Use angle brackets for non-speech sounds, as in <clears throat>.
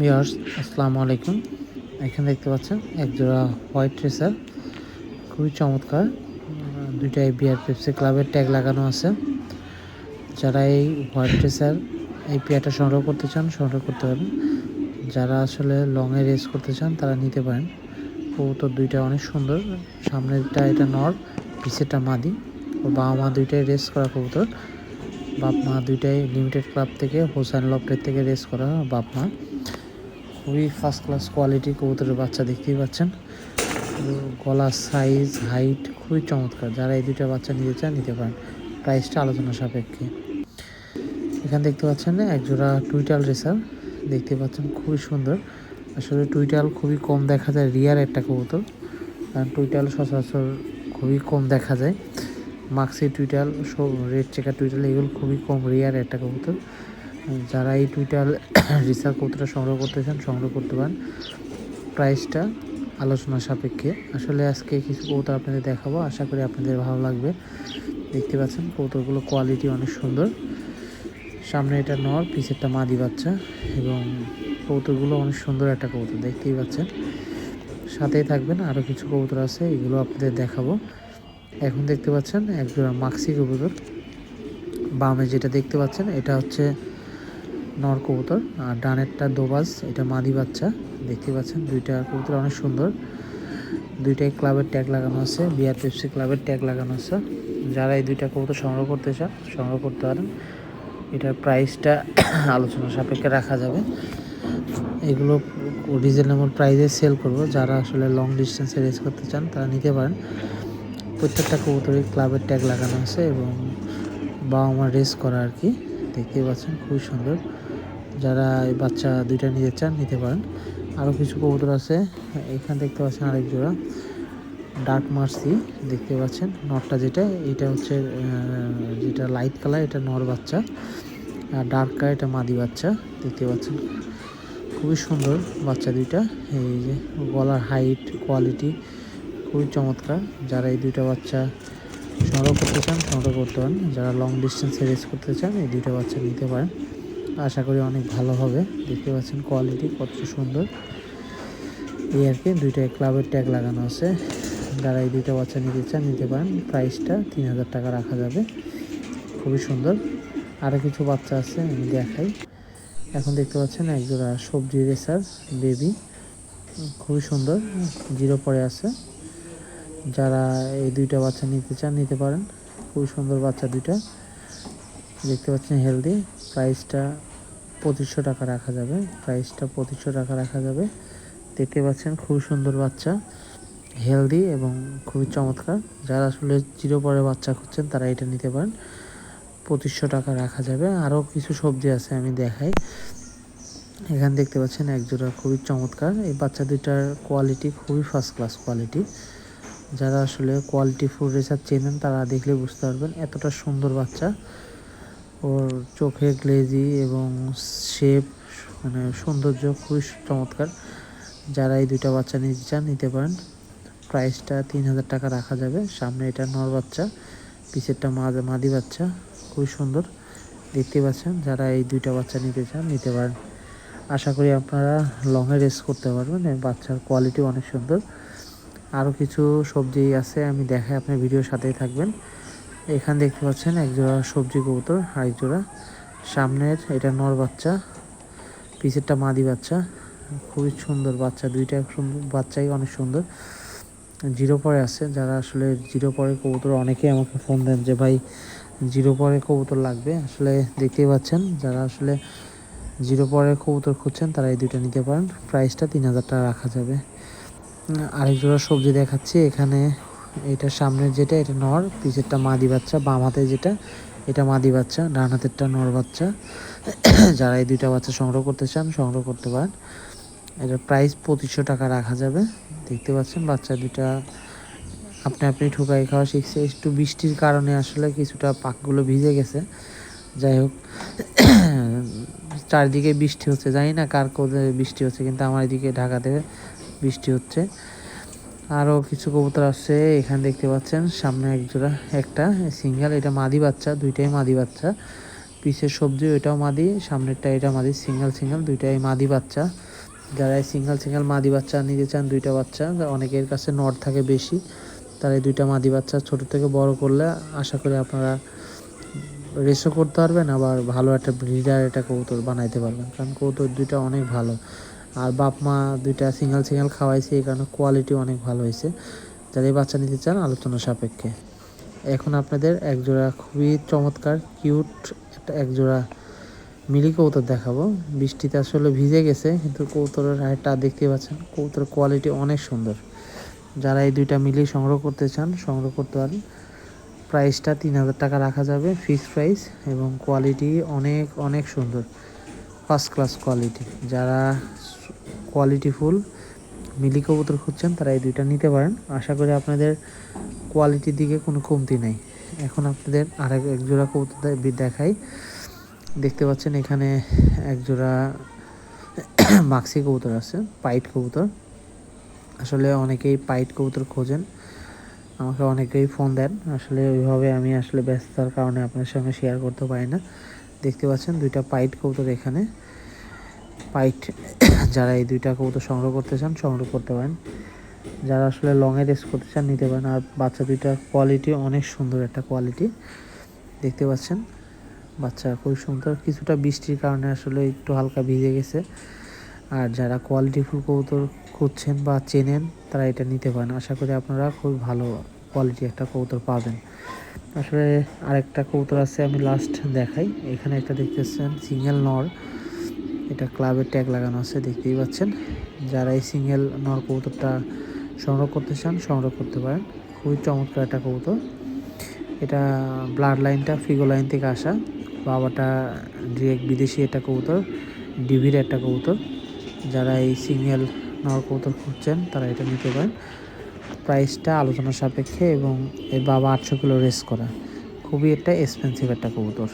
মিয়ার্স আসসালামু আলাইকুম। এখানে দেখতে পাচ্ছেন এক জোড়া হোয়াইট রেসার। খুবই চমৎকার। দুইটাই বিয়ার পেপসি ক্লাবের ট্যাগ লাগানো আছে। যারা এই হোয়াইট রেসার এই পেয়ারটা সংগ্রহ করতে চান, সংগ্রহ করতে পারেন। যারা আসলে লংয়ে রেস করতে চান, তারা নিতে পারেন। কবুতর দুইটা অনেক সুন্দর। সামনেরটা এটা নর, পিছেরটা মাদি। ও বাবা মা দুইটাই রেস করা কবুতর। বাপ মা দুইটাই লিমিটেড ক্লাব থেকে হোসেন লফটের থেকে রেস করা বাপ মা খুবই ফার্স্ট ক্লাস কোয়ালিটি কবুতরের বাচ্চা দেখতেই পাচ্ছেন। গলা সাইজ হাইট খুবই চমৎকার। যারা এই দুইটা বাচ্চা নিতে চান, নিতে পারেন। প্রাইসটা আলোচনা সাপেক্ষে। এখানে দেখতে পাচ্ছেন, এক জোড়া টুইটাল রেসার। দেখতে পাচ্ছেন, খুবই সুন্দর। আসলে টুইটাল খুবই কম দেখা যায় রিয়ার একটা কবুতর। কারণ টুইটাল সচরাচর খুবই কম দেখা যায়। মাক্সি টুইটাল রেড চেকার টুইটাল এগুলো খুবই কম রিয়ার একটা কবুতর। যারা এই টুইটার রিসার্চ কবুতরটা সংগ্রহ করতে চান সংগ্রহ করতে পারেন। প্রাইসটা আলোচনা সাপেক্ষে। আসলে আজকে কিছু কবুতর আপনাদের দেখাবো। আশা করি আপনাদের ভালো লাগবে। দেখতে পাচ্ছেন, কবুতরগুলো কোয়ালিটি অনেক সুন্দর। সামনে এটা নর, পিছেরটা মাদি বাচ্চা এবং কবুতরগুলো অনেক সুন্দর একটা কবুতর, দেখতেই পাচ্ছেন। সাথেই থাকবেন আরও কিছু কবুতর আছে, এগুলো আপনাদের দেখাবো। এখন দেখতে পাচ্ছেন, এক জোড়া মাক্সি কবুতর। বামে যেটা দেখতে পাচ্ছেন, এটা হচ্ছে নর কবুতর। আর ডানেরটা দোবাজ, এটা মাদি বাচ্চা। দেখতে পাচ্ছেন, দুইটা কবুতর অনেক সুন্দর। দুইটাই ক্লাবের ট্যাগ লাগানো আছে বিআর পেপসি ক্লাবের ট্যাগ লাগানো আছে। যারা এই দুইটা কবুতর সংগ্রহ করতে চান, সংগ্রহ করতে পারেন। এটার প্রাইসটা <coughs> আলোচনা সাপেক্ষে রাখা যাবে। এগুলো রিজনেবল প্রাইসে সেল করব। যারা আসলে লং ডিস্টেন্সে রেস করতে চান, তারা নিতে পারেন। প্রত্যেকটা কবুতরই ক্লাবের ট্যাগ লাগানো আছে এবং বাবা মা রেস করা আর কি। দেখতে পাচ্ছেন, খুবই সুন্দর। যারা এই বাচ্চা দুইটা নিতে চান, নিতে পারেন। আরও কিছু কবুতর আছে, এখানে দেখতে পাচ্ছেন আরেক জোড়া। ডার্ক মার্সি, দেখতে পাচ্ছেন নরটা যেটা, এটা হচ্ছে যেটা লাইট কালার, এটা নর বাচ্চা। আর ডার্ক কালার, এটা মাদি বাচ্চা, দেখতে পাচ্ছেন। খুবই সুন্দর বাচ্চা দুইটা, এই যে গলার হাইট, কোয়ালিটি খুবই চমৎকার। যারা এই দুইটা বাচ্চা সংগ্রহ করতে চান সংগ্রহ করতে পারেন। যারা লং ডিস্টেন্সে রেস করতে চান, এই দুইটা বাচ্চা নিতে পারেন। আশা করি অনেক ভালো হবে। দেখতে পাচ্ছেন কোয়ালিটি কত সুন্দর। এই আর কি, দুইটা ক্লাবের ট্যাগ লাগানো আছে। যারা এই দুইটা বাচ্চা নিতে চান, নিতে পারেন। প্রাইসটা তিন হাজার টাকা রাখা যাবে। খুবই সুন্দর। আরও কিছু বাচ্চা আছে, আমি দেখাই। এখন দেখতে পাচ্ছেন একজোড়া সবজি রেসার বেবি খুবই সুন্দর। জিরো পরে আছে। যারা এই দুইটা বাচ্চা নিতে চান, নিতে পারেন। খুবই সুন্দর বাচ্চা দুইটা। দেখতে পাচ্ছেন হেলদি। প্রাইসটা পঁচিশশো টাকা রাখা যাবে। প্রাইসটা পঁচিশশো টাকা রাখা যাবে। দেখতে পাচ্ছেন খুবই সুন্দর বাচ্চা। হেলদি এবং খুবই চমৎকার। যারা আসলে জিরো পরে বাচ্চা খুঁজছেন, তারা এটা নিতে পারেন। পঁচিশশো টাকা রাখা যাবে। আরও কিছু সবজি আছে আমি দেখাই। এখানে দেখতে পাচ্ছেন একজোড়া খুবই চমৎকার। এই বাচ্চা দুইটার কোয়ালিটি খুবই ফার্স্ট ক্লাস কোয়ালিটি যারা আসলে কোয়ালিটি ফুড রেসার চেনেন, তারা দেখলে বুঝতে পারবেন এতটা সুন্দর বাচ্চা। ওর চোখে গ্লেজি এবং শেপ মানে সৌন্দর্য খুবই চমৎকার। যারা এই দুইটা বাচ্চা নিতে চান, নিতে পারেন। প্রাইসটা তিন হাজার টাকা রাখা যাবে। সামনে এটা নর বাচ্চা, পিছেরটা মাদ বাচ্চা, খুবই সুন্দর। দেখতে পাচ্ছেন যারা এই দুইটা বাচ্চা নিতে চান, নিতে পারেন। আশা করি আপনারা লংয়ে রেস করতে পারবেন বাচ্চার কোয়ালিটি অনেক সুন্দর। আরও কিছু সবজি আছে, আমি দেখাই আপনার ভিডিওর সাথেই থাকবেন। এখানে দেখতে পাচ্ছেন এক জোড়া সবজি কবুতর আর এক জোড়া সামনের এটা নর বাচ্চা, পিছেরটা মাদি বাচ্চা। খুবই সুন্দর বাচ্চা, দুইটা সুন্দর বাচ্চাই অনেক সুন্দর। জিরো পরে আছে, যারা আসলে জিরো পরে কবুতর, অনেকেই আমাকে ফোন দেন যে, ভাই, জিরো পরে কবুতর লাগবে? আসলে দেখতেই পাচ্ছেন, যারা আসলে জিরো পরে কবুতর খুঁজছেন, তারা এই দুইটা নিতে পারেন। প্রাইসটা তিন হাজার টাকা রাখা যাবে। আরেক জোড়া সবজি দেখাচ্ছি। এখানে এটা সামনের যেটা, এটা নর, পিছেরটা মাদি বাচ্চা, বাম হাতে যেটা, এটা মাদি বাচ্চা, ডান হাতেরটা নর বাচ্চা। <coughs> যারা এই দুইটা বাচ্চা সংগ্রহ করতে চান, সংগ্রহ করতে পারেন। এটার প্রাইস পঁচিশশো টাকা রাখা যাবে। দেখতে পাচ্ছেন, বাচ্চা দুইটা আপনি আপনি ঠুকাই খাওয়া শিখছে। একটু বৃষ্টির কারণে আসলে কিছুটা পাকগুলো ভিজে গেছে। যাই হোক, <coughs> চারিদিকে বৃষ্টি হচ্ছে। জানি না কার কোথায় বৃষ্টি হচ্ছে, কিন্তু আমার এদিকে ঢাকাতে বৃষ্টি হচ্ছে। আরও কিছু কবুতর আছে এখানে দেখতে পাচ্ছেন সামনে এক জোড়া, একটা সিঙ্গেল, এটা মাদি বাচ্চা, দুইটাই মাদি বাচ্চা। পিসের সবজি ওইটাও মাদি, সামনেরটা এটা মাদি, সিঙ্গেল সিঙ্গেল, দুইটাই মাদি বাচ্চা। যারা সিঙ্গেল সিঙ্গেল মাদি বাচ্চা নিতে চান, দুইটা বাচ্চা অনেকের কাছে নট থাকে বেশি, তারা দুইটা মাদি বাচ্চা ছোট থেকে বড় করলে আশা করি আপনারা রেসও করতে পারবেন, আবার ভালো একটা ব্রিডার এটা কৌতর বানাইতে পারবেন। কারণ কৌতর দুইটা অনেক ভালো। আর বাপ মা দুইটা সিঙ্গেল সিঙ্গেল খাওয়াইছে, এই কারণে কোয়ালিটি অনেক ভালো হয়েছে যারা এই বাচ্চা নিতে চান আলোচনা সাপেক্ষে। এখন আপনাদের একজোড়া খুবই চমৎকার কিউট একটা একজোড়া মিলি কৌতর দেখাবো। বৃষ্টিতে আসলে ভিজে গেছে, কিন্তু কৌতরের হাইটটা দেখতে পাচ্ছেন কৌতরের কোয়ালিটি অনেক সুন্দর। যারা এই দুইটা মিলি সংগ্রহ করতে চান, সংগ্রহ করতে পারেন। প্রাইসটা তিন হাজার টাকা রাখা যাবে ফিক্সড প্রাইস এবং কোয়ালিটি অনেক অনেক সুন্দর। First class quality. যারা কোয়ালিটি ফুল, মিলি কবুতর খুঁজছেন, তারা এই দুইটা নিতে পারেন। আশা করি আপনাদের কোয়ালিটির দিকে কোনো কমতি নেই। এখন আপনাদের আরেক এক জোড়া কবুতর দেখাই। দেখতে পাচ্ছেন এখানে এক জোড়া <clears throat> মাক্সি কবুতর আছে, পাইট কবুতর। আসলে অনেকেই পাইট কবুতর খোঁজেন, আমাকে অনেকেই ফোন দেন। আসলে ওইভাবে আমি আসলে ব্যস্ততার কারণে আপনার সঙ্গে শেয়ার করতে পারি না। দেখতে পাচ্ছেন, দুইটা পাইট কবুতর এখানে। পাইট, যারা এই দুইটা কবুতর সংগ্রহ করতে চান, সংগ্রহ করতে পারেন। যারা আসলে লংয়ে রেস করতে চান, নিতে পারেন। আর বাচ্চা দুইটার কোয়ালিটি অনেক সুন্দর একটা কোয়ালিটি দেখতে পাচ্ছেন, বাচ্চা খুবই সুন্দর। কিছুটা বৃষ্টির কারণে আসলে একটু হালকা ভিজে গেছে। আর যারা কোয়ালিটিফুল কবুতর খুঁজছেন বা চেনেন, তারা এটা নিতে পারেন। আশা করি আপনারা খুব ভালো কোয়ালিটি একটা কবুতর পাবেন। আসলে আরেকটা কবুতর আছে, আমি লাস্ট দেখাই। এখানে একটা দেখতেছেন সিঙ্গেল নর এটা ক্লাবের ট্যাগ লাগানো আছে, দেখতেই পাচ্ছেন। যারা এই সিঙ্গেল নর কবুতরটা সংগ্রহ করতে চান, সংগ্রহ করতে পারেন। খুবই চমৎকার একটা কবুতর। এটা ব্লাড লাইনটা ফিগো লাইন থেকে আসা। বাবাটা ডিরেক্ট বিদেশি একটা কবুতর ডিভির একটা কবুতর। যারা এই সিঙ্গেল নর কবুতর খুঁজছেন, তারা এটা নিতে পারেন। প্রাইসটা আলোচনা সাপেক্ষে এবং এর বাবা আটশো কিলো রেস করা। খুবই একটা এক্সপেন্সিভ একটা কবুতর।